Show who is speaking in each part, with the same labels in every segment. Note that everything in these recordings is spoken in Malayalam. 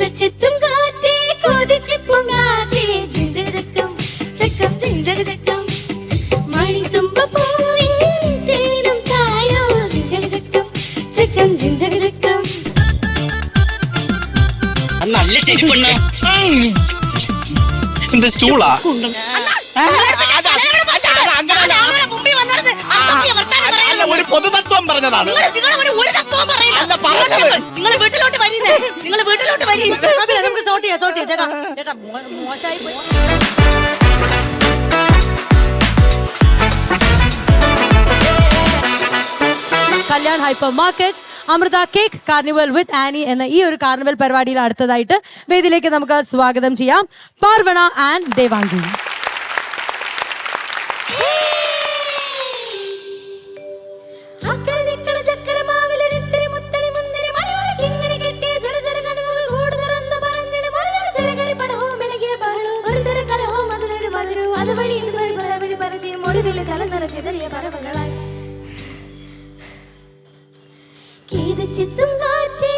Speaker 1: കിതച്ചെത്തും കാറ്റേ കൊതിച്ചെത്തും കാറ്റേ. ജിഞ്ചകചക്കം ചക്കം ജിഞ്ചകചക്കം മണിത്തുമ്പപ്പൂവിൻ തേനും തായോ ജിഞ്ചകചക്കം ചക്കം ജിഞ്ചകചക്കം
Speaker 2: അത് നല്ല ചെരുപ്പെണ്ണ
Speaker 3: എന്ത് സ്റ്റൂളാ? ഒരു പൊതുതത്വം പറഞ്ഞതാണ്.
Speaker 4: നിങ്ങൾ വീട്ടിലോട്ട് വരുന്നേ. നിങ്ങൾ വീട്ടിലോട്ട്
Speaker 5: കുഴപ്പമില്ല, നമുക്ക് സോർട്ട് ചെയ്യാം സോർട്ട് ചെയ്യാം. ചേട്ടാ ചേട്ടാ മോശമായി പോയി. Kalyan hypermarket Amritha cake carnival with Annie എന്ന ഈ ഒരു കാർണിവൽ പരിപാടിയിൽ അടുത്തതായിട്ട് വേദിയിലേക്ക് നമുക്ക് സ്വാഗതം ചെയ്യാം. പാർവണ ആൻഡ് ദേവാംഗി.
Speaker 1: மகர சிதறிய பறவைகளாய். கீது சித்தும் காற்றே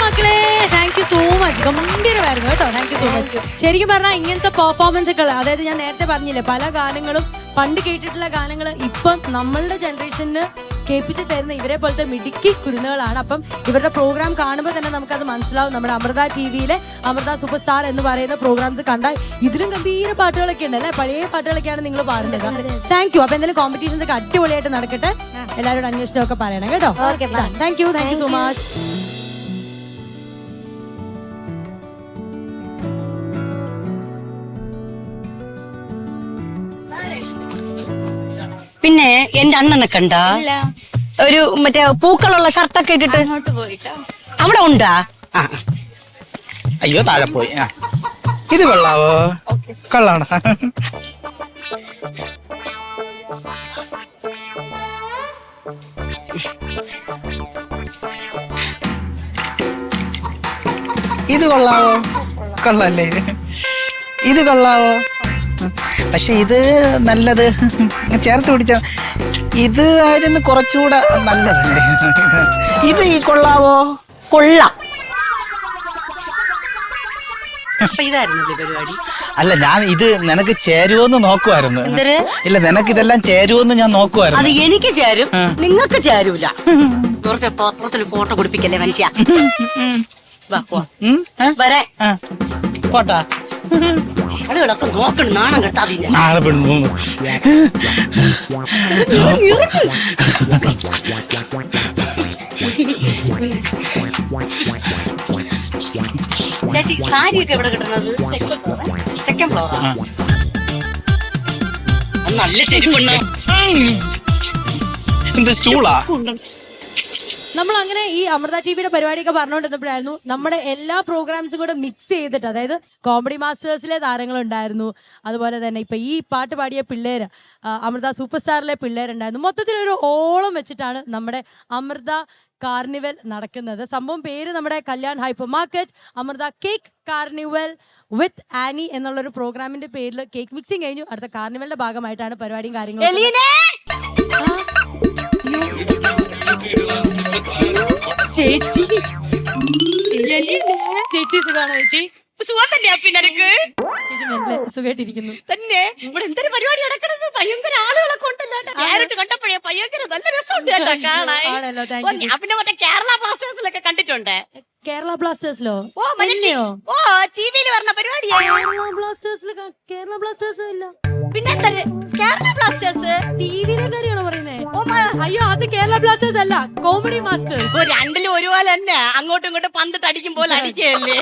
Speaker 5: മച്ച് ഗംഭീരമായിരുന്നു കേട്ടോ. താങ്ക് യു സോ മച്ച് ശരിക്കും പറഞ്ഞാൽ ഇങ്ങനത്തെ പെർഫോമൻസ് ഒക്കെ അതായത് ഞാൻ നേരത്തെ പറഞ്ഞില്ലേ പല ഗാനങ്ങളും പണ്ട് കേട്ടിട്ടുള്ള ഗാനങ്ങൾ ഇപ്പം നമ്മളുടെ ജനറേഷന് കേൾപ്പിച്ച് തരുന്ന ഇവരെ പോലത്തെ മിടുക്കി കുരുന്നുകളാണ്. അപ്പം ഇവരുടെ പ്രോഗ്രാം കാണുമ്പോൾ തന്നെ നമുക്കത് മനസ്സിലാവും. നമ്മുടെ അമൃത ടി വിയിലെ അമൃത സൂപ്പർ സ്റ്റാർ എന്ന് പറയുന്ന പ്രോഗ്രാംസ് കണ്ടാൽ ഇതിലും ഗംഭീര പാട്ടുകളൊക്കെ ഉണ്ട് അല്ലേ? പഴയ പാട്ടുകളൊക്കെയാണ് നിങ്ങൾ പാടുന്നത് താങ്ക് യു അപ്പൊ എന്തെങ്കിലും കോമ്പറ്റീഷൻസ് ഒക്കെ അടിപൊളിയായിട്ട് നടക്കട്ടെ. എല്ലാവരോടും അന്വേഷണമൊക്കെ പറയണം കേട്ടോ. Thank you thank you so much
Speaker 4: പിന്നെ എന്റെ അണ്ണനെ കണ്ട? ഒരു മറ്റേ പൂക്കളുള്ള ഷർട്ടൊക്കെ ഇട്ടിട്ട്? അവിടെ ഉണ്ടാ.
Speaker 3: അയ്യോ താഴെ പോയി. ഇത് കൊള്ളാവോ? കൊള്ളാണ? ഇത് കൊള്ളാവോ? കൊള്ളാല്ലേ ഇത് കൊള്ളാവോ? പക്ഷെ ഇത് നല്ലത്. ചേർത്ത് പിടിച്ച ഇത് ആയിരുന്നു കുറച്ചുകൂടെ നല്ലതല്ലേ ഇത് ഈ കൊള്ളാവോ?
Speaker 4: കൊള്ളാം.
Speaker 3: അല്ല ഞാൻ ഇത് നിനക്ക് ചേരുവോന്ന്
Speaker 4: നോക്കുവായിരുന്നു.
Speaker 3: ഇല്ല നിനക്ക് ഇതെല്ലാം ചേരുവോന്ന് ഞാൻ
Speaker 4: അത് എനിക്ക് ചേരും. നിങ്ങൾക്ക് ചേരൂല. ഇവർക്ക് പത്രത്തിൽ ഫോട്ടോ കൊടുപ്പിക്കല്ലേ മനുഷ്യ. വരെ
Speaker 3: ആ.
Speaker 4: ആളുകളൊക്കെ നോക്കണം നാണം കെട്ടാതില്ല
Speaker 3: നാളെ പെണ്ണു
Speaker 4: ചേച്ചി സാരിയൊക്കെ എവിടെ കിട്ടുന്നത്? സെക്കൻഡ് ഫ്ലോറാ
Speaker 2: നല്ല ചെരുപ്പണ്ണ
Speaker 3: എന്ത് സ്റ്റൂളാ?
Speaker 5: നമ്മൾ അങ്ങനെ ഈ അമൃത ടിവിയുടെ പരിപാടിയൊക്കെ പറഞ്ഞുകൊണ്ടിരുന്നപ്പോഴായിരുന്നു നമ്മുടെ എല്ലാ പ്രോഗ്രാംസും കൂടെ മിക്സ് ചെയ്തിട്ട് അതായത് കോമഡി മാസ്റ്റേഴ്സിലെ താരങ്ങളുണ്ടായിരുന്നു. അതുപോലെ തന്നെ ഇപ്പൊ ഈ പാട്ട് പാടിയ പിള്ളേര് അമൃത സൂപ്പർ സ്റ്റാറിലെ പിള്ളേരുണ്ടായിരുന്നു. മൊത്തത്തിൽ ഒരു ഓളം വെച്ചിട്ടാണ് നമ്മുടെ അമൃത കാർണിവൽ നടക്കുന്നത്. സംഭവം പേര് നമ്മുടെ Kalyan hypermarket Amritha cake carnival with Annie എന്നുള്ള ഒരു പ്രോഗ്രാമിന്റെ പേരിൽ കേക്ക് മിക്സിങ് കഴിഞ്ഞു. അടുത്ത കാർണിവലിന്റെ ഭാഗമായിട്ടാണ് പരിപാടിയും കാര്യങ്ങളും
Speaker 4: ചേച്ചി.
Speaker 5: ചേച്ചി സുഖാണോ ചേച്ചി?
Speaker 4: സുഖത്തല്ലേ പിന്നരക്ക്
Speaker 5: ചേച്ചി മെല്ലെ സുഖമായിട്ടിരിക്കുന്നു.
Speaker 4: തന്നെ? ഇവിടെ എന്തൊരു പരിപാടി നടക്കണത്? ഭയങ്കര ആളുകളൊക്കെ ഉണ്ടല്ലോ നേരിട്ട് കണ്ടപ്പോഴേ ഭയങ്കര നല്ല രസമുണ്ട് കേട്ടോ കാണാൻ.
Speaker 5: ആണല്ലോ, thank
Speaker 4: ഓ, ഞാൻ പിന്നെ മറ്റേ കേരള ബ്ലാസ്റ്റേഴ്സിലൊക്കെ കണ്ടിട്ടുണ്ട്.
Speaker 5: കേരള ബ്ലാസ്റ്റേഴ്സിലോ?
Speaker 4: ഓ
Speaker 5: എന്നെയോ?
Speaker 4: ഓ ടിവിയിൽ വരുന്ന പരിപാടിയാ.
Speaker 5: കേരള ബ്ലാസ്റ്റേഴ്സിൽ കേരള ബ്ലാസ്റ്റേഴ്സ് ഇല്ല.
Speaker 4: പിന്നെ കേരള ബ്ലാസ്റ്റേഴ്സ്
Speaker 5: ടിവിയിലെ കാര്യമാണോ പറയുന്നേ?
Speaker 4: ഓ
Speaker 5: അയ്യോ അത് കേരള ബ്ലാസ്റ്റേഴ്സ് അല്ല കോമഡി മാസ്റ്റേഴ്സ്
Speaker 4: ഓ രണ്ടിലും ഒരുപോലെ തന്നെ. അങ്ങോട്ടും ഇങ്ങോട്ടും പന്തിട്ട് അടിക്കും പോലെ അടിക്കുകയല്ലേ.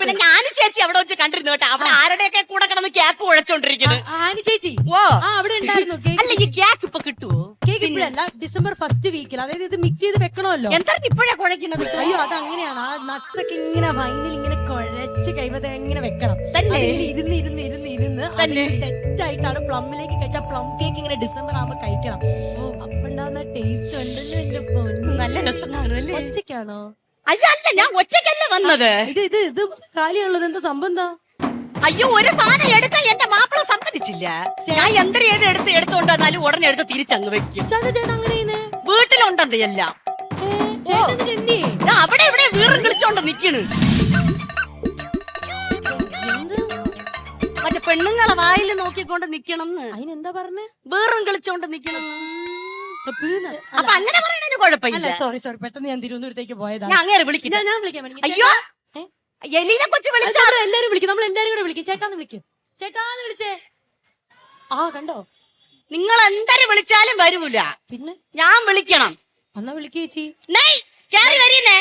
Speaker 4: പിന്നെ ഞാൻ ചേച്ചി അവിടെ വെച്ച് കണ്ടിരുന്നു കേട്ടോ. അവിടെ ആരുടെയൊക്കെ കൂടെ കിടന്ന് കേക്ക് കുഴച്ചോണ്ടിരിക്കുന്നത്
Speaker 5: ആനി ചേച്ചി.
Speaker 4: ഓ.
Speaker 5: ആ അവിടെ ഉണ്ടായിരുന്നു.
Speaker 4: അല്ല ഈ കേക്ക് ഇപ്പൊ കിട്ടുവോ?
Speaker 5: കേക്ക് ഇപ്പോഴല്ല ഡിസംബർ ഫസ്റ്റ് വീക്കിൽ അതായത് ഇത് മിക്സ് ചെയ്ത് വെക്കണമല്ലോ.
Speaker 4: എന്താണ് ഇപ്പോഴാ കുഴക്കുന്നത്
Speaker 5: അയ്യോ അത് അങ്ങനെയാണ് ആ നട്ട്സ് ഒക്കെ ഇങ്ങനെ വൈനിൽ ഇങ്ങനെ കുഴച്ച് കഴിയുമ്പോ ഇങ്ങനെ വെക്കണം.
Speaker 4: തന്നെ?
Speaker 5: ഇരുന്ന് ഇരുന്ന് ഇരുന്ന് ഇരുന്ന്
Speaker 4: തന്നെ?
Speaker 5: സെറ്റ് ആയിട്ടാണ് പ്ലമ്മിലേക്ക് കഴിച്ചാൽ പ്ലം കേക്ക് ഇങ്ങനെ ഡിസംബർ ആകുമ്പോ കഴിക്കണം. അപ്പൊ ഉണ്ടാവുന്ന ടേസ്റ്റ് ഉണ്ടല്ലോ എന്റെ പൊന്നേ.
Speaker 4: നല്ല രസം അല്ലേ?
Speaker 5: ഒറ്റയ്ക്കാണോ?
Speaker 4: അല്ല അല്ല ഞാൻ ഒറ്റയ്ക്കല്ല വന്നത്.
Speaker 5: ഇത് ഇത് ഇത് കാലിയുള്ളത് എന്താ സംഭവം എന്താ?
Speaker 4: അയ്യോ ഒരു സാധനം എടുക്കാൻ എന്റെ മാപ്പിള സമ്മതിച്ചില്ല. ഞാൻ എന്തൊരു ഏത് എടുത്ത് എടുത്തോണ്ട് വന്നാലും ഉടനെ എടുത്ത് തിരിച്ചങ്ങ് വെക്കും? വീട്ടിലുണ്ടെന്ന് എല്ലാം.
Speaker 5: എന്ത്
Speaker 4: അവിടെ ഇവിടെ വീറും കളിച്ചോണ്ട് നിക്കണ്. മറ്റേ പെണ്ണുങ്ങളെ വായിൽ നോക്കിക്കൊണ്ട് നിക്കണം
Speaker 5: അതിനെന്താ പറഞ്ഞേ?
Speaker 4: വീറും കളിച്ചോണ്ട് നിക്കണം. അപ്പൊ അങ്ങനെ പറയണതിന് കുഴപ്പമില്ല.
Speaker 5: സോറി സോറി പെട്ടെന്ന് ഞാൻ തിരുവനന്തപുരത്തേക്ക് പോയതാണ്
Speaker 4: ഞാൻ അങ്ങനെ വിളിക്കില്ല
Speaker 5: ഞാൻ വേണ്ടി
Speaker 4: അയ്യോ? എലീനെ കൊച്ചു
Speaker 5: അത്
Speaker 4: വിളിച്ചാ
Speaker 5: നമ്മൾ എല്ലാരും വിളിക്കും. നമ്മൾ എല്ലാരും കൂടെ വിളിക്കും. ചേട്ടാന്ന് വിളിക്കും. ചേട്ടാന്ന് വിളിച്ചേ. ആ കണ്ടോ?
Speaker 4: നിങ്ങൾ എന്തായാലും വിളിച്ചാലും വരൂല
Speaker 5: പിന്നെ?
Speaker 4: ഞാൻ വിളിക്കണം.
Speaker 5: എന്നാ വിളിക്കേച്ചി ചേച്ചി.
Speaker 4: നെയ് കേറി വരീന്നേ.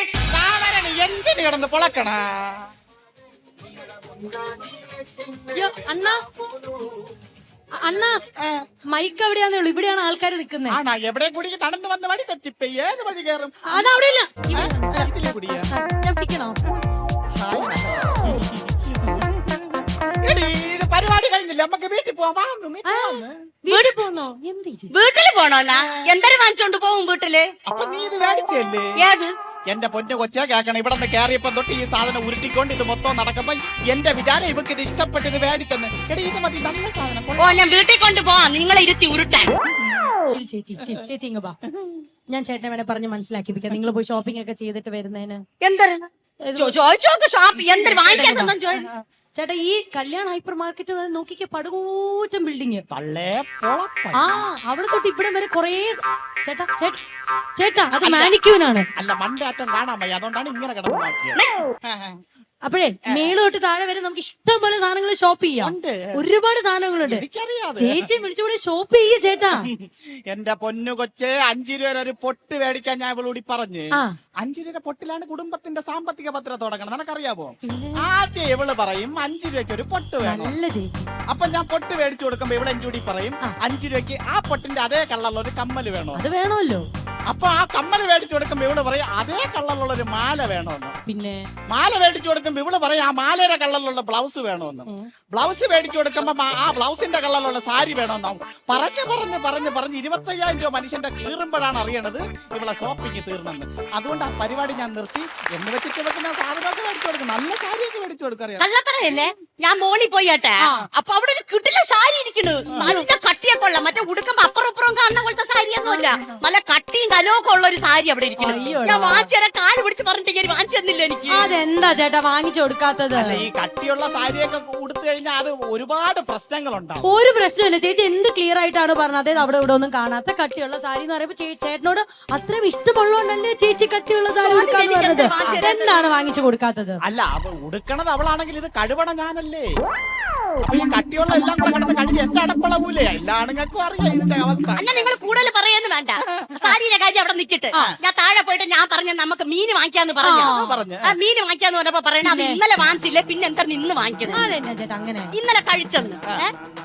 Speaker 3: എന്തിന് കിടന്ന് പൊളക്കണ?
Speaker 5: അണ്ണാ. അണ്ണാ മൈക്ക് എവിടെയാന്നേ ഉള്ളൂ. ഇവിടെയാണ് ആൾക്കാർ നിക്കുന്നത്
Speaker 3: ആണാ എവിടെ കൂടി നടന്നു വന്ന വഴി തെറ്റിപ്പേ ഏത് വഴി കയറും?
Speaker 5: അതവിടെ ഇല്ല ഞാൻ പിടിക്കണോ?
Speaker 3: പരിപാടി കഴിഞ്ഞില്ല? നമുക്ക് വീട്ടിൽ പോവാം.
Speaker 5: വീട്ടിൽ പോന്നോ? എന്ത്
Speaker 4: വീട്ടിൽ പോണോന്നാ എന്തൊരു വാങ്ങിച്ചോണ്ട് പോവും വീട്ടിൽ?
Speaker 3: അപ്പൊ നീ ഇത് മേടിച്ചല്ലേ
Speaker 4: ഏത്?
Speaker 3: എന്റെ പൊന്നു കൊച്ചാ കേക്കണം ഇവിടെ നിന്ന് കയറിയപ്പോ തൊട്ട് ഈ സാധനം ഉരുട്ടിക്കൊണ്ട് ഇത് മൊത്തം നടക്കുമ്പോ എന്റെ വിചാരം ഇവക്ക് ഇത് ഇഷ്ടപ്പെട്ട് ഇത് മേടിച്ചെന്ന്. എടീ ഇത് മതി നല്ല സാധനം
Speaker 4: ഓ ഞാൻ വീട്ടിൽ കൊണ്ടുപോവാം നിങ്ങളെ ഇരുത്തി ഉരുട്ടാൻ.
Speaker 5: ചേച്ചി ചേച്ചി ഇങ്ങ ഞാൻ ചേട്ടനെ വേണേ പറഞ്ഞ് മനസ്സിലാക്കിപ്പിക്കാം. നിങ്ങൾ പോയി ഷോപ്പിംഗ് ഒക്കെ ചെയ്തിട്ട് വരുന്നതിന്
Speaker 4: എന്തൊരു ചോദിച്ചോക്ക് ഷോപ്പ് എന്തൊരു വാങ്ങിക്കാൻ
Speaker 5: ചേട്ടാ ഈ കല്യാണ ഹൈപ്പർ മാർക്കറ്റ് നോക്കിക്കെ പടുകൂറ്റം ബിൽഡിങ് ആ അവിടെ തൊട്ട് ഇവിടെ വരെ കൊറേ ചേട്ടാ ചേട്ടാ ചേട്ടാ അത് മാനിക്യൂനാണ്.
Speaker 3: അല്ല മണ്ടാറ്റം കാണാൻ വയ്യ. അതുകൊണ്ടാണ് ഇങ്ങനെ കിടന്ന്
Speaker 5: അപ്പോഴേ മേൾ തൊട്ട് താഴെ വരെ നമുക്ക് ഇഷ്ടം പോലെ സാധനങ്ങൾ ഷോപ്പ് ചെയ്യാം. ഒരുപാട് സാധനങ്ങളുണ്ട്. ചേച്ചി വിളിച്ചുകൂടെ ഷോപ്പ് ചെയ്യ ചേട്ടാ.
Speaker 3: എന്റെ പൊന്നു കൊച്ചെ അഞ്ചു രൂപ ഒരു പൊട്ട് മേടിക്കാൻ ഞാൻ ഇവളൂടി പറഞ്ഞു. അഞ്ചു രൂപ പൊട്ടിലാണ് കുടുംബത്തിന്റെ സാമ്പത്തിക പത്ര തുടങ്ങണം നിനക്കറിയാവോ? ആദ്യം ഇവൾ പറയും അഞ്ചു രൂപയ്ക്ക് ഒരു പൊട്ട് വേണം. അപ്പൊ ഞാൻ പൊട്ട് മേടിച്ചു കൊടുക്കുമ്പോ ഇവിടെ കൂടി പറയും അഞ്ചു രൂപയ്ക്ക് ആ പൊട്ടിന്റെ അതേ കള്ളറുള്ള ഒരു കമ്മൽ വേണോ?
Speaker 5: അത് വേണമല്ലോ.
Speaker 3: അപ്പൊ ആ കമ്മൽ മേടിച്ചു കൊടുക്കുമ്പോ ഇവൾ പറയും അതേ കള്ളറുള്ള ഒരു മാല വേണോന്ന്.
Speaker 5: പിന്നെ?
Speaker 3: മാല മേടിച്ചു കൊടുക്കുമ്പോ ഇവൾ പറയും ആ മാലയുടെ കളറിലുള്ള ബ്ലൗസ് വേണോന്ന്. ബ്ലൗസ് മേടിച്ചു കൊടുക്കുമ്പോ ആ ബ്ലൗസിന്റെ കളറിലുള്ള സാരി വേണോന്നാവും പറഞ്ഞു പറഞ്ഞ് പറഞ്ഞ് പറഞ്ഞ് ഇരുപത്തയ്യായിരം രൂപ മനുഷ്യന്റെ കീറുമ്പോഴാണ് അറിയണത് ഇവളെ ഷോപ്പിംഗ് തീർന്നെന്ന്. അതുകൊണ്ട് ആ പരിപാടി ഞാൻ നിർത്തി? എന്ന് വെച്ചിട്ട് ഞാൻ സാധനമൊക്കെ മേടിച്ചു കൊടുക്കും. നല്ല സാരിയൊക്കെ മേടിച്ചു കൊടുക്കാറിയാം
Speaker 4: ഞാൻ മോളി പോയിട്ടെ അപ്പൊ അവിടെ ഒരു കിട്ടില്ല സാരി ഇരിക്കുന്നു. നല്ല കട്ടിയെ കൊള്ളാം മറ്റേ ഉടുക്കുമ്പോ അപ്പുറം ഇപ്പുറം കാണുന്ന പോലത്തെ സാരിയൊന്നുമല്ല. നല്ല കട്ടിയും കനമൊക്കെ ഉള്ള ഒരു സാരി അവിടെ ഇരിക്കുന്നു. ഞാൻ വാങ്ങിച്ചു കാൽ പിടിച്ച് പറഞ്ഞിട്ട് വാങ്ങിച്ചു തന്നില്ല എനിക്ക്?
Speaker 5: അതെന്താ ചേട്ടാ വാങ്ങിച്ചു കൊടുക്കാത്തത്?
Speaker 3: അല്ല ഈ കട്ടിയുള്ള സാരിയൊക്കെ കൊടുത്തു കഴിഞ്ഞാൽ അത് ഒരുപാട് പ്രശ്നങ്ങളുണ്ടാവും.
Speaker 5: ഒരു പ്രശ്നമില്ല ചേച്ചി എന്ത് ക്ലിയർ ആയിട്ടാണ് പറഞ്ഞത്? അതായത് അവിടെ ഇവിടെ ഒന്നും കാണാത്ത കട്ടിയുള്ള സാരി എന്ന് പറയുമ്പോ ചേട്ടനോട് അത്രയും ഇഷ്ടമുള്ളതുകൊണ്ടല്ലേ ചേച്ചി കട്ടിയുള്ള സാരി പറഞ്ഞത്? എന്താണ് വാങ്ങിച്ചു കൊടുക്കാത്തത്?
Speaker 3: അല്ല അവ ഉടുക്കണത് അവളാണെങ്കിൽ ഇത് കഴിവണ ഞാനല്ലേ അപ്പൊ ഈ കട്ടിയുള്ള എല്ലാം കൂടെ കിടന്ന് കഴുകി എന്റെ അടപ്പള പോലെ എല്ലാ ആണുങ്ങൾക്കും അറിയാം ഇതിന്റെ അവസ്ഥ.
Speaker 4: നിങ്ങൾ കൂടുതൽ പറയുന്നു വേണ്ട. സാരിയുടെ കാര്യം അവിടെ നിൽക്കട്ടെ ഞാൻ താഴെ പോയിട്ട് ഞാൻ പറഞ്ഞ നമുക്ക് മീൻ വാങ്ങിക്കാന്ന് പറഞ്ഞു.
Speaker 3: ആ, പറഞ്ഞ്.
Speaker 4: മീൻ വാങ്ങിക്കാന്ന് പറഞ്ഞപ്പോ പറയണ അത് ഇന്നലെ വാങ്ങിച്ചില്ലേ പിന്നെ എന്താ ഇന്ന് വാങ്ങിക്കണത് ഇന്നലെ കഴിച്ചെന്ന്?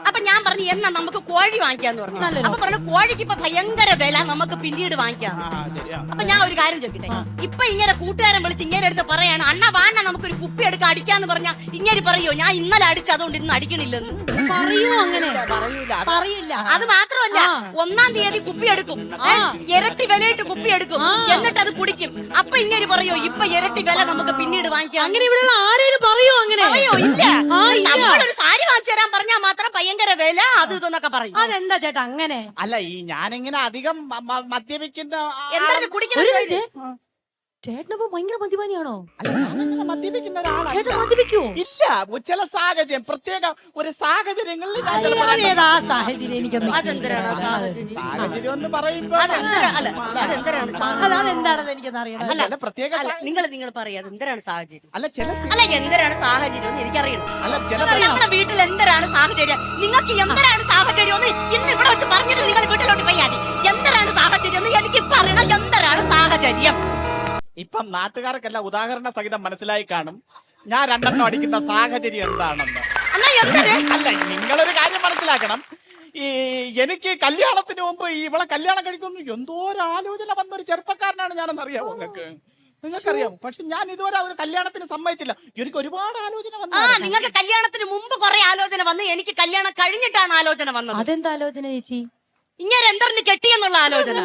Speaker 4: അപ്പൊ ഞാൻ പറഞ്ഞു എന്നാ നമുക്ക് കോഴി വാങ്ങിക്കാന്ന് പറഞ്ഞു. അപ്പൊ പറഞ്ഞു കോഴിക്ക് ഇപ്പൊ ഭയങ്കര വില നമുക്ക് പിന്നീട് വാങ്ങിക്കാം.
Speaker 3: ആ, ശരിയാ
Speaker 4: അപ്പൊ ഞാൻ ഒരു കാര്യം ചോദിക്കട്ടെ? ഇപ്പൊ ഇങ്ങനെ കൂട്ടുകാരൻ വിളിച്ച് ഇങ്ങനെ എടുത്ത് പറയാണ് അണ്ണ വാണ നമുക്കൊരു കുപ്പി എടുക്കാൻ അടിക്കാന്ന് പറഞ്ഞാ ഇങ്ങനെ പറയോ? ഞാൻ ഇന്നലെ അടിച്ചു അതുകൊണ്ട് ഇന്ന് അടിക്കണില്ലെന്ന്.
Speaker 5: പറയൂ അങ്ങനെ?
Speaker 3: അത്
Speaker 5: പറയില്ല.
Speaker 4: അത് മാത്രമല്ല ഒന്നാം തീയതി കുപ്പി എടുക്കും. ഇരട്ടി ഇരട്ടി വിലയിട്ട് കുപ്പി എടുക്കും. എന്നിട്ട് അത് കുടിക്കും. അപ്പൊ ഇങ്ങനെ പറയോ ഇപ്പൊ ഇരട്ടി വില നമുക്ക് പിന്നീട് വാങ്ങിക്കാം.
Speaker 5: അങ്ങനെ ഇവിടെയുള്ള ആരെങ്കിലും പറയോ അങ്ങനെ?
Speaker 4: പറയോ ഇല്ല. നമ്മളൊരു സാരി വാങ്ങിച്ചു തരാൻ പറഞ്ഞാൽ മാത്രം ഭയങ്കര വില അത് ഇതൊന്നൊക്കെ പറയും.
Speaker 5: അതെന്താ ചേട്ടാ അങ്ങനെ?
Speaker 3: അല്ല ഈ ഞാനിങ്ങനെ അധികം മദ്യപിക്കുന്ന
Speaker 4: എന്താണ് കുടിക്കുന്നത്
Speaker 5: ചേട്ടനപ്പോ ഭയങ്കര മദ്യപാനിയാണോ?
Speaker 3: അല്ല ഞാനങ്ങനെ മദ്യപിക്കുന്ന ഒരാളല്ല.
Speaker 5: ചേട്ടൻ മദ്യപിക്കുവോ?
Speaker 3: ഇല്ല ഒ- ചില സാഹചര്യം പ്രത്യേക ഒരു സാഹചര്യങ്ങളിൽ ഞാൻ ചിലപ്പോ
Speaker 5: അതേതാ സാഹചര്യം? എനിക്കൊന്നും
Speaker 4: അതെന്തിനാണ് ആ സാഹചര്യം?
Speaker 3: സാഹചര്യം എന്ന് പറയുമ്പോ
Speaker 4: അതെന്തരാ- അല്ല അതെന്തരാണ് സാഹചര്യം?
Speaker 5: അത് അതെന്താണെന്ന് എനിക്കൊന്നും അറിയണം
Speaker 3: അല്ല ചില പ്രത്യേക
Speaker 4: അല്ല
Speaker 3: സാ-
Speaker 4: നിങ്ങൾ നിങ്ങൾ പറയാ എന്തിനാണ് സാഹചര്യം?
Speaker 3: അല്ല ചില സി-
Speaker 4: അല്ല എന്തരാണ് സാഹചര്യം എന്ന് എനിക്കറിയണം.
Speaker 3: അല്ല ചില
Speaker 4: നമ്മുടെ വീട്ടിൽ എന്തരാണ് സാഹചര്യം? നിങ്ങൾക്ക് എന്തരാണ് സാഹചര്യം എന്ന് ഇന്ന് ഇവിടെ വെച്ച് പറഞ്ഞിട്ട് നിങ്ങൾ വീട്ടിലോട്ട് പോയാൽ എന്തരാണ് സാഹചര്യം എന്ന് എനിക്ക് പറയണം എന്തരാണ് സാഹചര്യം?
Speaker 3: ഇപ്പം നാട്ടുകാർക്കെല്ലാം ഉദാഹരണ സഹിതം മനസ്സിലായി കാണും. ഞാൻ രണ്ടെണ്ണം അടിക്കുന്ന സാഹചര്യം എന്താണെന്ന്. അല്ല നിങ്ങളൊരു കാര്യം മനസ്സിലാക്കണം. ഈ എനിക്ക് കല്യാണത്തിന് മുമ്പ് ഈ ഇവളെ കല്യാണം കഴിക്കുന്നു എന്തോ ഒരു ആലോചന വന്ന ഒരു ചെറുപ്പക്കാരനാണ് ഞാനെന്ന് അറിയാമോ നിങ്ങൾക്ക്? നിങ്ങൾക്കറിയാമോ പക്ഷെ ഞാൻ ഇതുവരെ ഒരു കല്യാണത്തിന് സമ്മതിച്ചില്ല. എനിക്ക് ഒരുപാട് ആലോചന
Speaker 4: ആ
Speaker 3: വന്നു
Speaker 4: നിങ്ങൾക്ക് കല്യാണത്തിന് മുമ്പ് കുറെ ആലോചന വന്നു. എനിക്ക് കല്യാണം കഴിഞ്ഞിട്ടാണ് ആലോചന വന്നത്.
Speaker 5: അതെന്താ ആലോചന ചേച്ചി?
Speaker 4: ഇങ്ങനെ എന്തറിന് കെട്ടിയെന്നുള്ള ആലോചന.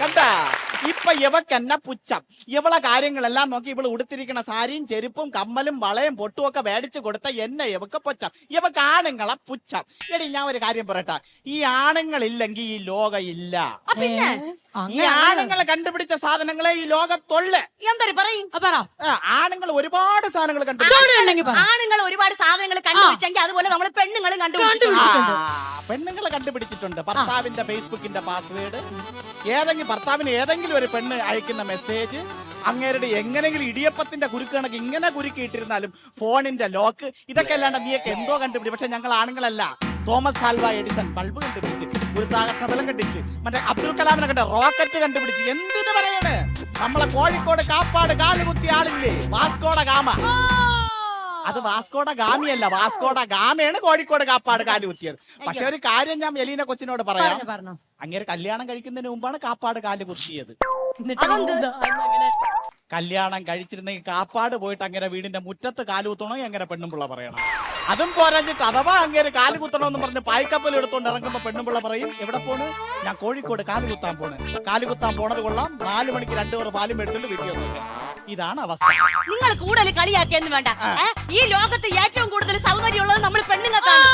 Speaker 3: കണ്ടാ? ഇപ്പൊ ഇവക്ക് എന്നെ പുച്ഛം? ഇവളെ കാര്യങ്ങളെല്ലാം നോക്കി ഇവൾ ഉടുത്തിരിക്കണ സാരിയും ചെരുപ്പും കമ്മലും വളയും പൊട്ടും ഒക്കെ മേടിച്ചു കൊടുത്ത എന്നെ ഇവക്ക് പുച്ഛം. ഇവക്ക് ആണുങ്ങളെ പുച്ഛം. എടി ഞാൻ ഒരു കാര്യം പറയട്ടെ. ഈ ആണുങ്ങളില്ലെങ്കിൽ ഈ ലോകം ഇല്ല.
Speaker 4: പിന്നെ?
Speaker 3: ഈ ആണുങ്ങളെ കണ്ടുപിടിച്ച സാധനങ്ങളെ ഈ ലോകത്തുള്ളു
Speaker 4: എന്തൊരു പറയും?
Speaker 5: ആ, പറ.
Speaker 3: ആണുങ്ങൾ ഒരുപാട് സാധനങ്ങൾ കണ്ടുപിടിച്ചു.
Speaker 4: ആണുങ്ങൾ ഒരുപാട് സാധനങ്ങൾ കണ്ടുപിടിച്ചെങ്കിൽ അതുപോലെ നമ്മൾ പെണ്ണുങ്ങളും കണ്ടുപിടിച്ചു
Speaker 3: പെണ്ണുങ്ങൾ കണ്ടുപിടിച്ചിട്ടുണ്ട്. ഭർത്താവിന്റെ ഫേസ്ബുക്കിന്റെ പാസ്വേഡ് ഏതെങ്കിലും ഭർത്താവിന് ഏതെങ്കിലും ഒരു പെണ്ണ് അയക്കുന്ന മെസ്സേജ് അങ്ങേരുടെ എങ്ങനെങ്കിലും ഇടിയപ്പത്തിന്റെ കുരുക്ക് കണക്ക് ഇങ്ങനെ കുരുക്കി ഇട്ടിരുന്നാലും ഫോണിന്റെ ലോക്ക് ഇതൊക്കെ അല്ലാണ്ട് നീയൊക്കെ എന്തോ കണ്ടുപിടി. പക്ഷെ ഞങ്ങൾ ആണുങ്ങളല്ല. തോമസ് ആൽവ എഡിസൺ ബൾബ് കണ്ടുപിടിച്ച് ഒരു താകസബലം കണ്ടുപിടിച്ച് മറ്റേ അബ്ദുൽ കലാമിനെ കണ്ട റോക്കറ്റ് കണ്ടുപിടിച്ച് എന്തിനു പറയണേ? നമ്മളെ കോഴിക്കോട് കാപ്പാട് കാലുകുത്തി ആളില്ലേ? Vasco da Gama. അത് വാസ്കോട ഗാമിയല്ല. വാസ്കോട ഗാമയാണ് കോഴിക്കോട് കാപ്പാട് കാലുകുത്തിയത് പക്ഷെ ഒരു കാര്യം ഞാൻ എലീന കൊച്ചിനോട് പറയാം.
Speaker 5: അങ്ങനെ
Speaker 3: അങ്ങേര് കല്യാണം കഴിക്കുന്നതിന് മുമ്പാണ് കാപ്പാട് കാൽ കുത്തിയത്.
Speaker 5: അങ്ങനെ?
Speaker 3: കല്യാണം കഴിച്ചിരുന്നെങ്കിൽ കാപ്പാട് പോയിട്ട് അങ്ങനെ വീടിന്റെ മുറ്റത്ത് കാലുകുത്തണോ എങ്ങനെ അങ്ങനെ പെണ്ണുമ്പിള്ള പറയണം. അതും പോരാഞ്ഞിട്ട് അഥവാ അങ്ങേര് കാൽ കുത്തണമെന്ന് പറഞ്ഞ് പായ്ക്കപ്പൽ എടുത്തുകൊണ്ട് ഇറങ്ങുമ്പോ പെണ്ണുമ്പിള്ള പറയും എവിടെ പോണ്? ഞാൻ കോഴിക്കോട് കാലുകുത്താൻ പോണ്. കാലുകുത്താൻ പോണത് കൊള്ളാം. നാല് മണിക്ക് രണ്ടു പേർ പാലും എടുത്തിട്ട് വീട്ടിൽ വന്നു ഇതാണ് അവസ്ഥ.
Speaker 4: നിങ്ങൾ കൂടുതൽ കളിയാക്കിയെന്ന് വേണ്ട. ഏ? ഈ ലോകത്ത് ഏറ്റവും കൂടുതൽ സൗകര്യമുള്ളത് നമ്മൾ പെണ്ണുങ്ങൾക്കാണ്.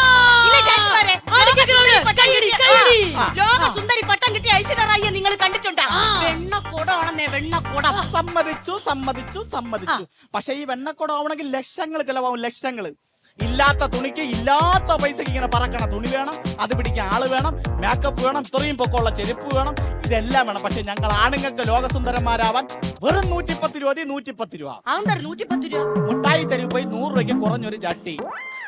Speaker 4: ഇല്ലേ ചേച്ചിമാരെ?
Speaker 5: അടിച്ചിട്ടുണ്ട്.
Speaker 4: ലോക സുന്ദരി പട്ടം കിട്ടിയ- ആ. ലോക സുന്ദരി പട്ടം കിട്ടിയ കെട്ടിയ ഐശ്വര്യ നിങ്ങൾ കണ്ടിട്ടുണ്ടോ? വെണ്ണക്കുടമാണെന്നേ വെണ്ണക്കുടം.
Speaker 3: സമ്മതിച്ചു സമ്മതിച്ചു സമ്മതിച്ചു. പക്ഷെ ഈ വെണ്ണക്കുടം ആവണമെങ്കിൽ ലക്ഷങ്ങൾ ചിലവാകും ലക്ഷങ്ങൾ. ഇല്ലാത്ത തുണിക്ക് ഇല്ലാത്ത പൈസക്ക് ഇങ്ങനെ പറക്കണം തുണി വേണം അത് പിടിക്കാൻ ആൾ വേണം മേക്കപ്പ് വേണം ഇത്രയും പൊക്കമുള്ള ചെരുപ്പ് വേണം ഇതെല്ലാം വേണം. പക്ഷെ ഞങ്ങൾ ആണുങ്ങൾക്ക് ലോകസുന്ദരന്മാരാവാൻ വെറും നൂറ്റിപ്പത്ത് രൂപ നൂറ്റിപ്പത്ത് രൂപ.
Speaker 4: നൂറ്റിപ്പത്ത് രൂപ?
Speaker 3: മുട്ടായി തെരുവ് പോയി നൂറ് രൂപയ്ക്ക് കുറഞ്ഞൊരു ചട്ടി.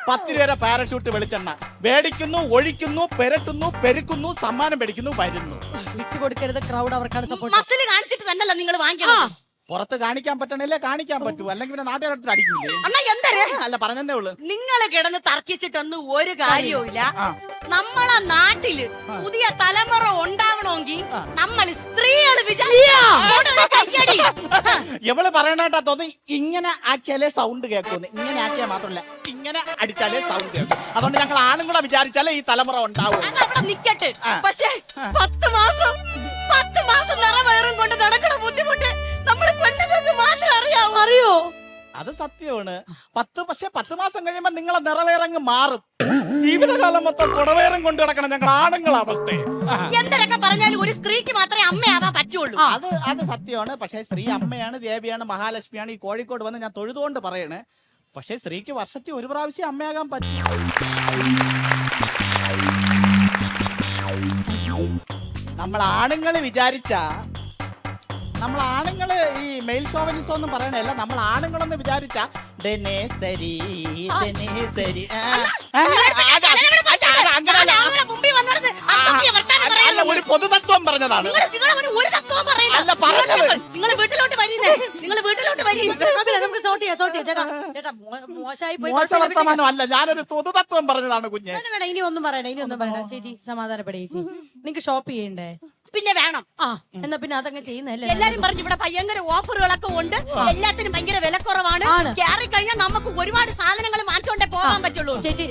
Speaker 3: പത്ത് രൂപ പാരഷൂട്ട് വെളിച്ചെണ്ണ. വേടിക്കുന്നു ഒഴിക്കുന്നു പെരട്ടുന്നു പെരുക്കുന്നു സമ്മാനം മേടിക്കുന്നു വരുന്നു.
Speaker 5: വിട്ടുകൊടുക്കരുത് ക്രൗഡ് അവർക്കാണ് സപ്പോർട്ട്
Speaker 4: മസിൽ കാണിച്ചിട്ട് തന്നെയല്ല നിങ്ങൾ വാങ്ങിക്കണം
Speaker 3: പുറത്ത് കാണിക്കാൻ പറ്റണല്ലേ കാണിക്കാൻ പറ്റൂ അല്ലെങ്കിൽ പിന്നെ നാട്ടുകാരുടെ അടിക്കില്ലേ?
Speaker 4: അണ്ണാ എന്തര്?
Speaker 3: അല്ല പറഞ്ഞതേ ഉള്ളൂ.
Speaker 4: നിങ്ങൾ കിടന്ന് തർക്കിച്ചിട്ടൊന്നും ഒരു കാര്യവുമില്ല. നമ്മളെ നാട്ടിൽ പുതിയ തലമുറ ഉണ്ടാവണമെങ്കിൽ നമ്മൾ സ്ത്രീകൾ
Speaker 3: എവൾ പറയണേട്ടാ തോന്നി ഇങ്ങനെ ആക്കിയാലേ സൗണ്ട് കേൾക്കുന്നു. ഇങ്ങനെ ആക്കിയാൽ മാത്രമല്ല ഇങ്ങനെ അടിച്ചാലേ സൗണ്ട് കേൾക്കും അതുകൊണ്ട് ഞങ്ങൾ ആണുങ്ങളെ വിചാരിച്ചാലേ ഈ തലമുറ ഉണ്ടാവും
Speaker 4: നിക്കട്ടെ. പക്ഷേ പത്ത്
Speaker 3: അത് സത്യമാണ്. പത്ത് പക്ഷെ പത്ത് മാസം കഴിയുമ്പോ നിങ്ങളെ നിറവേറങ്ങ് മാറും. ജീവിതകാലം മൊത്തം കുടവേറും കൊണ്ട് കിടക്കണം ഞങ്ങൾ ആണുങ്ങളെ അവസ്ഥ.
Speaker 4: എന്തൊക്കെ പറഞ്ഞാലും ഒരു സ്ത്രീക്ക് മാത്രമേ അമ്മയാവാൻ പറ്റുള്ളൂ.
Speaker 3: അത് അത് സത്യമാണ്. പക്ഷെ സ്ത്രീ അമ്മയാണ് ദേവിയാണ് മഹാലക്ഷ്മിയാണ്. ഈ കോഴിക്കോട് വന്ന് ഞാൻ തൊഴുതുകൊണ്ട് പറയണേ. പക്ഷെ സ്ത്രീക്ക് വർഷത്തിൽ ഒരു പ്രാവശ്യം അമ്മയാകാൻ പറ്റും. നമ്മൾ ആണുങ്ങൾ വിചാരിച്ച നമ്മൾ ആണുങ്ങൾ ഈ മെയിൽ ഷോവനിസം ഒന്നും പറയണല്ല നമ്മൾ ആണുങ്ങളൊന്ന് വിചാരിച്ച അല്ല, ഒരു പൊതുതത്വം പറഞ്ഞതാണ്. അല്ല, പറഞ്ഞത്.
Speaker 4: നിങ്ങൾ വീട്ടിലോട്ട് വരീന്നേ. നിങ്ങൾ വീട്ടിലോട്ട്
Speaker 5: നമുക്ക് സോർട്ട് ചെയ്യാം സോർട്ട് ചെയ്യാം. ചേട്ടാ ചേട്ടാ മോശമായി പോയി
Speaker 3: മോശ വർത്തമാനം അല്ല ഞാനൊരു പൊതുതത്വം പറഞ്ഞതാണ് കുഞ്ഞ്.
Speaker 5: വേണ്ട, ഇനി ഒന്നും പറയണ്ട ഇനി ഒന്നും പറയണ്ട. ചേച്ചി സമാധാനപ്പെടേ ചേച്ചി. നിങ്ങൾക്ക് ഷോപ്പ് ചെയ്യണ്ടേ?
Speaker 4: പിന്നെ വേണം.
Speaker 5: ആ എന്നാ പിന്നെ അതങ്ങ് ചെയ്യുന്നല്ലേ
Speaker 4: എല്ലാരും പറഞ്ഞു ഇവിടെ ഭയങ്കര ഓഫറുകളൊക്കെ ഉണ്ട്. എല്ലാത്തിനും ഭയങ്കര വിലക്കുറവാണ്.
Speaker 5: ആണ്.
Speaker 4: കയറി കഴിഞ്ഞാൽ നമുക്ക് ഒരുപാട് സാധനങ്ങൾ മാറ്റോണ്ടേ പോകാൻ പറ്റുള്ളൂ.
Speaker 5: ചേച്ചി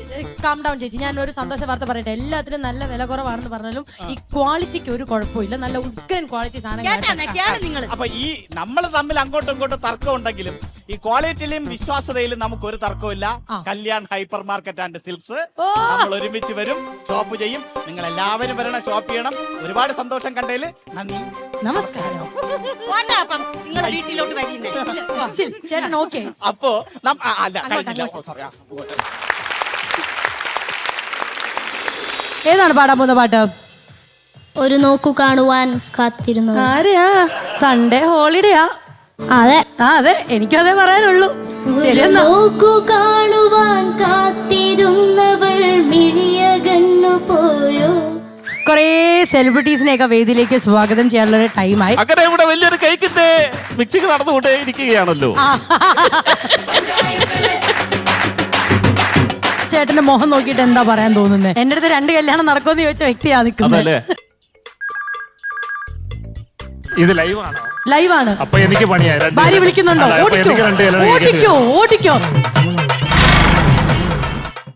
Speaker 5: കാം ഡൗൺ ചേച്ചി. ഞാൻ ഒരു സന്തോഷ വാർത്ത പറയട്ടെ. എല്ലാത്തിനും നല്ല വില കുറവാണെന്ന് പറഞ്ഞാലും ഈ ക്വാളിറ്റിക്ക് ഒരു കുഴപ്പമില്ല. നല്ല ഉഗ്രൻ ക്വാളിറ്റി
Speaker 4: സാധനങ്ങൾ നിങ്ങൾ
Speaker 3: അപ്പൊ ഈ നമ്മൾ തമ്മിൽ അങ്ങോട്ടും ഇങ്ങോട്ടും തർക്കം ഉണ്ടെങ്കിലും ഈ ക്വാളിറ്റിയിലും വിശ്വാസതയിലും നമുക്ക് ഒരു തർക്കമില്ല. Kalyan hyper market and silks. നമ്മൾ ഒരുമിച്ച് വരും ഷോപ്പ് ചെയ്യും. നിങ്ങൾ എല്ലാവരും വരണം ഷോപ്പ് ചെയ്യണം. ഒരുപാട് സന്തോഷം കണ്ടതിൽ നന്ദി.
Speaker 5: നമസ്കാരം.
Speaker 4: അപ്പം വീട്ടിലോട്ട്
Speaker 5: ഓക്കെ.
Speaker 3: അല്ല
Speaker 5: ഏതാണ് പാടാൻ പോകുന്ന പാട്ട്?
Speaker 1: ഒരു നോക്കു കാണുവാൻ കാത്തിരുന്നു.
Speaker 5: ആരെയാ? സൺഡേ ഹോളിഡേയാ
Speaker 1: അതെ.
Speaker 5: ആ അതെ. എനിക്കും പറയാനുള്ളൂ. കൊറേ
Speaker 1: നോക്കു കാണുവാൻ കാത്തിരുന്നവൾ മിഴിയകന്നു പോയോ?
Speaker 5: കുറേ സെലിബ്രിറ്റീസിനെയൊക്കെ വേദിയിലേക്ക് സ്വാഗതം ചെയ്യാനുള്ള ഒരു ടൈമായി
Speaker 6: അങ്ങനെ ഇവിടെ വലിയൊരു കേക്കിന്റെ മിക്സിക്ക് നടന്നുകൊണ്ടേ ഇരിക്കുകയാണല്ലോ.
Speaker 5: ചേട്ടന്റെ മുഖം നോക്കിയിട്ട് എന്താ പറയാൻ തോന്നുന്നത് എന്റെ അടുത്ത് രണ്ട് കല്യാണം നടക്കുമെന്ന് ചോദിച്ച വ്യക്തിയാ നിൽക്കുന്നത്.
Speaker 6: ഇത് ലൈവാണോ
Speaker 5: ലൈവാണ്
Speaker 6: അപ്പൊ എനിക്ക് പണിയായി
Speaker 5: ഭാര്യ വിളിക്കുന്നുണ്ടോ? ഓടിക്കോ. ഓടിക്കോ ഓടിക്കോ.